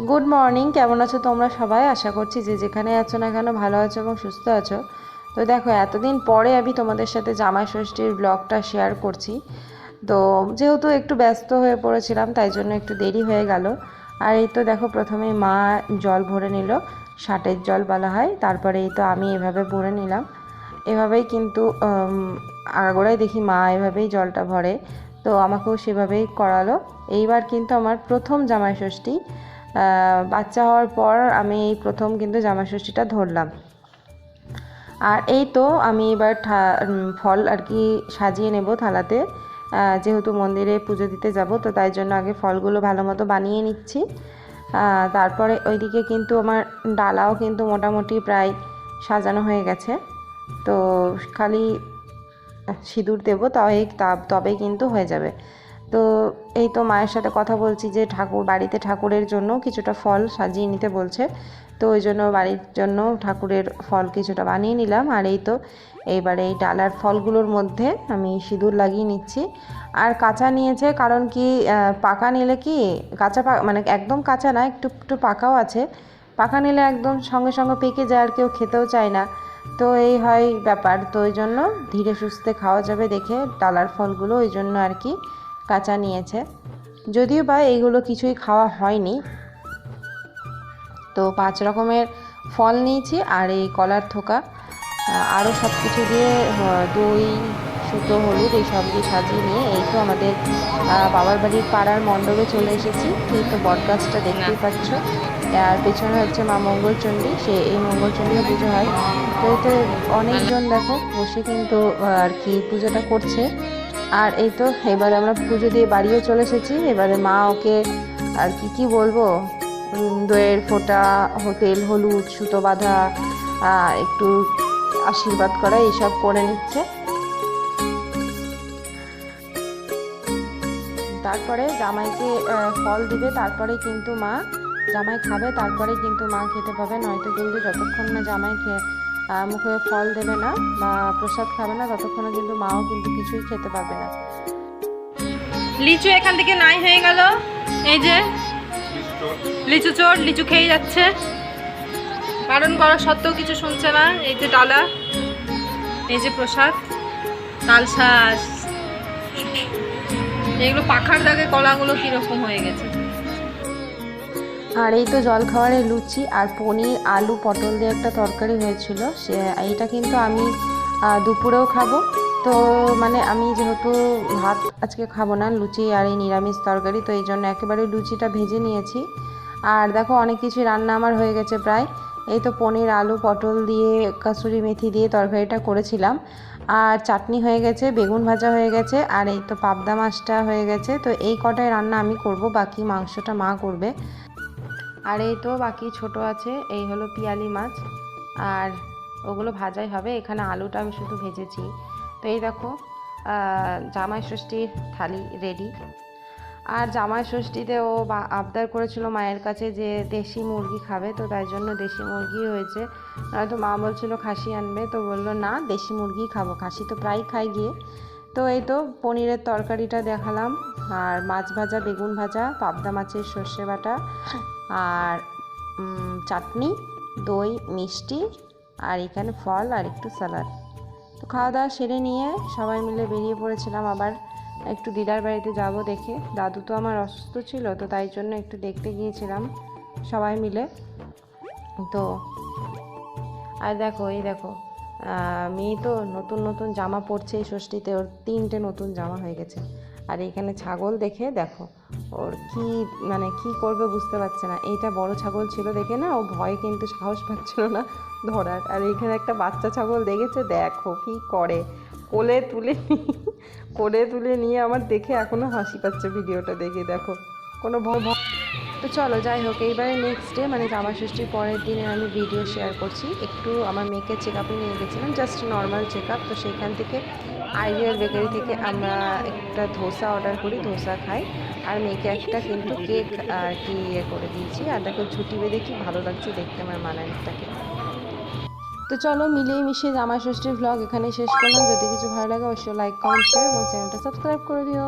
Good morning কেমন আছো তোমরা সবাই? আশা করছি যে যেখানে আছো না কেন ভালো আছো এবং সুস্থ আছো। তো দেখো, এতদিন পরে আমি তোমাদের সাথে জামাই ষষ্ঠীর ব্লগটা শেয়ার করছি। তো যেহেতু একটু ব্যস্ত হয়ে পড়েছিলাম, তাই জন্য একটু দেরি হয়ে গেল। আর এই তো দেখো, প্রথমে মা জল ভরে নিল ষাটের জল বলা হয়। তারপরে এই তো আমি এভাবে ভরে নিলাম। এভাবেই কিন্তু আগাগোড়াই দেখি মা এভাবেই জলটা ভরে। তো আমাকেও সেভাবেই করালো। এইবার কিন্তু আমার প্রথম জামাই ষষ্ঠী। বাচ্চা হওয়ার পর আমি এই প্রথম কিন্তু জামাই ষষ্ঠীটা ধরলাম। আর এই তো আমি এবার ফল আর কি সাজিয়ে নেব থালাতে। যেহেতু মন্দিরে পুজো দিতে যাব, তো তাই জন্য আগে ফলগুলো ভালো মতো বানিয়ে নিচ্ছি। তারপরে ওইদিকে কিন্তু আমার ডালাও কিন্তু মোটামুটি প্রায় সাজানো হয়ে গেছে। তো খালি সিঁদুর দেবো, তবে তবেই কিন্তু হয়ে যাবে। তো এই তো মায়ের সাথে কথা বলছি যে ঠাকুর, বাড়িতে ঠাকুরের জন্য কিছুটা ফল সাজিয়ে নিতে বলছে। তো ওই জন্য বাড়ির জন্য ঠাকুরের ফল কিছুটা বানিয়ে নিলাম। আর এই তো এইবারে এই ডালার ফলগুলোর মধ্যে আমি সিঁদুর লাগিয়ে নিচ্ছি। আর কাঁচা নিয়েছে কারণ কি পাকা নিলে কি, কাঁচা পা- মানে একদম কাঁচা না, একটু একটু পাকাও আছে। পাকা নিলে একদম সঙ্গে সঙ্গে পেকে যায় আর কেউ খেতেও চায় না। তো এই হয় ব্যাপার। তো ওই জন্য ধীরে সুস্থে খাওয়া যাবে দেখে ডালার ফলগুলো ওই জন্য আর কি কাঁচা নিয়েছে। যদিও বা এইগুলো কিছুই খাওয়া হয়নি। তো পাঁচ রকমের ফল নিয়েছি আর এই কলার থোকা। আরও সব কিছু দিয়ে দই সুতো হলুদ এই সব দিয়ে সাজিয়ে নিয়ে এই তো আমাদের বাবার বাড়ির পাড়ার মণ্ডপে চলে এসেছি। এই তো বটগাছটা দেখতেই পাচ্ছ। আর পেছনে হচ্ছে মা মঙ্গলচণ্ডী। সে, এই মঙ্গলচণ্ডীও পুজো হয়। তো এতে অনেকজন দেখো বসে কিন্তু আর কি পুজোটা করছে। আর এই তো, এবারে আমরা পুজো দিয়ে বাড়িও চলে এসেছি। এবারে মা ওকে আর কি কি বলব? দইয়ের ফোঁটা হোটেল হলুদ, সুতো বাঁধা একটু আশীর্বাদ করা, এইসব করে নিচ্ছে। তারপরে জামাইকে ফল দিবে, তারপরে কিন্তু মা জামাই খাবে, তারপরে কিন্তু মা খেতে পাবে, নয়তো কিন্তু যতক্ষণ না জামাই খেয়ে মুখে ফল দেবে না বা প্রসাদ খাবে না, ততক্ষণে কিন্তু মাও কিন্তু কিছুই খেতে পারবে না। লিচু এখান থেকে নাই হয়ে গেল। এই যে, লিচু চোর, লিচু খেয়ে যাচ্ছে। বারণ করা সত্ত্বেও কিছু শুনছে না, এই যে ডালা, এই যে প্রসাদ, তালশাঁস। এগুলো পাখার দাগে কলাগুলো কীরকম হয়ে গেছে? আর এই তো জল খাবারে লুচি আর পনির, আলু, পটল দিয়ে একটা তরকারি হয়েছিল। সে, এইটা কিন্তু আমি দুপুরেও খাব। তো মানে আমি যেহেতু ভাত আজকে খাব না, লুচি আর এই নিরামিষ তরকারি, তো এই জন্য একেবারে লুচিটা ভেজে নিয়েছি। আর দেখো অনেক কিছু রান্না আমার হয়ে গেছে প্রায়। এই তো পনির, আলু, পটল দিয়ে কাসুরি মেথি দিয়ে তরকারিটা করেছিলাম। আর চাটনি হয়ে গেছে, বেগুন ভাজা হয়ে গেছে, আর এই তো পাবদা মাছটা হয়ে গেছে। তো এই কটায় রান্না আমি করব, বাকি মাংসটা মা করবে। আর এই তো বাকি ছোট আছে, এই হলো পিয়ালি মাছ। আর ওগুলো ভাজাই হবে, এখানে আলুটা আমি শুধু ভেজেছি। তো এই দেখো জামাই ষষ্ঠীর থালি রেডি আর জামাই ষষ্ঠীতে ও আবদার করেছিল মায়ের কাছে যে দেশি মুরগি খাবে, তো তাই জন্য দেশি মুরগি হয়েছে। নয়তো মা বলছিল, খাসি আনবে। তো বলল, না, দেশি মুরগি খাব, খাসি তো প্রায় খাই গিয়ে। তো এই তো পনিরের তরকারিটা দেখালাম। আর মাছ ভাজা, বেগুন ভাজা, পাবদা মাছের সর্ষে বাটা। আর চাটনি, দই, মিষ্টি, আর এখানে ফল আর একটু স্যালাড। তো খাওয়া দাওয়া সেরে নিয়ে সবাই মিলে বেরিয়ে পড়েছিলাম আবার একটু দিদার বাড়িতে যাব দেখে। দাদু তো আমার অসুস্থ ছিল, তো তাই জন্য একটু দেখতে গিয়েছিলাম সবাই মিলে। তো, আর দেখো, এই দেখো মেয়ে তো নতুন নতুন জামা পরছে এই ষষ্ঠীতে, ওর তিনটে নতুন জামা হয়ে গেছে। আর এখানে ছাগল দেখে দেখো, ওর কি মানে কি করবে বুঝতে পারছে না। এইটা বড় ছাগল ছিল দেখে না ও ভয়ে কিন্তু সাহস পাচ্ছিল না ধরার। আর এখানে একটা বাচ্চা ছাগল দেখেছে, দেখো কি করে। কোলে তুলে কোলে তুলে নিয়ে আমার দেখে এখনও হাসি পাচ্ছে ভিডিওটা দেখে, দেখো। কোনো ভয় ভয় তো চলো, যাই হোক, এইবারে নেক্সট ডে মানে জামা ষষ্ঠীর পরের দিনে আমি ভিডিও শেয়ার করছি। একটু আমার মেয়েকে চেক আপে নিয়ে গেছিলাম জাস্ট নর্মাল চেক আপ তো সেখান থেকে আইডিয়াল বেকারি থেকে আমরা একটা ধোসা অর্ডার করি, ধোসা খাই। আর মেয়েকে একটা কিন্তু কেক আর কি ইয়ে করে দিয়েছি, আর দেখো ছুটি বেঁধে কি ভালো লাগছে দেখতে আমার মানানিটাকে তো চলো, মিলিয়ে মিশিয়ে জামা ষষ্ঠীর ভ্লগ এখানে শেষ করলাম। যদি কিছু ভালো লাগে, অবশ্যই লাইক কমেন্ট শেয়ার এবং চ্যানেলটা সাবস্ক্রাইব করে দিও।